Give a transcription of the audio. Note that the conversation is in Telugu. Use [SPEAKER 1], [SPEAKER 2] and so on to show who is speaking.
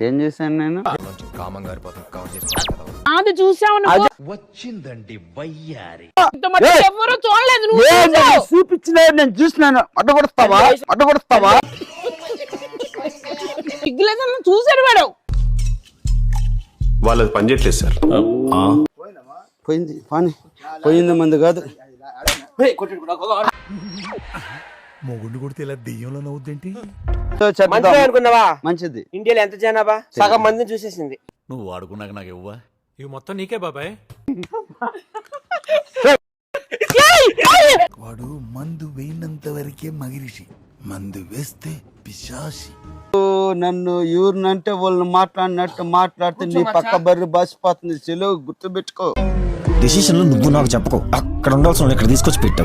[SPEAKER 1] ఏం చేశాను నేను?
[SPEAKER 2] కామంగా గారిపోతుంది కవర్ చేసుకోవాలి కదా.
[SPEAKER 3] అది చూసావు నువ్వు?
[SPEAKER 1] ఏయ్!
[SPEAKER 3] ఎవ్వరూ చూడలేదు నువ్వు.
[SPEAKER 1] నేను చూపించిన నేను చూసినాను. అడ్డగొడతావా అడ్డగొడతావా
[SPEAKER 3] చూసాడు వాడు.
[SPEAKER 4] వాళ్ళది పనిచేయట్లేదు సార్.
[SPEAKER 1] పోయింది. పాని. పోయింది మంది కాదు.
[SPEAKER 5] మొగుండు కొడితే ఇలా దెయ్యంలో నవ్వుద్దేంటి.
[SPEAKER 6] మంచిదే అనుకున్నావా?
[SPEAKER 1] మంచిది.
[SPEAKER 6] ఇండియాలో ఎంత జనాభా? సగం మందిని చూసేసింది.
[SPEAKER 5] నువ్వు వాడుకున్నాక నాకు ఇవ్వా
[SPEAKER 7] ఇవి మొత్తం నీకే బాబాయ్.
[SPEAKER 5] వాడు మందు వేయినంత వరకే మగిరిషి. మందు వేస్తే పిశాసి
[SPEAKER 1] ఓ, నన్ను ఎవరినంటే వాళ్ళని మాట్లాడినట్టు మాట్లాడితే నీ పక్క బర్రె బాసిపోతుంది. చెలువు గుర్తుపెట్టుకో.
[SPEAKER 8] డిసిషన్లు నువ్వు నాకు చెప్పకు. అక్కడ ఉండాల్సిన ఇక్కడ తీసుకొచ్చి పెట్టావు?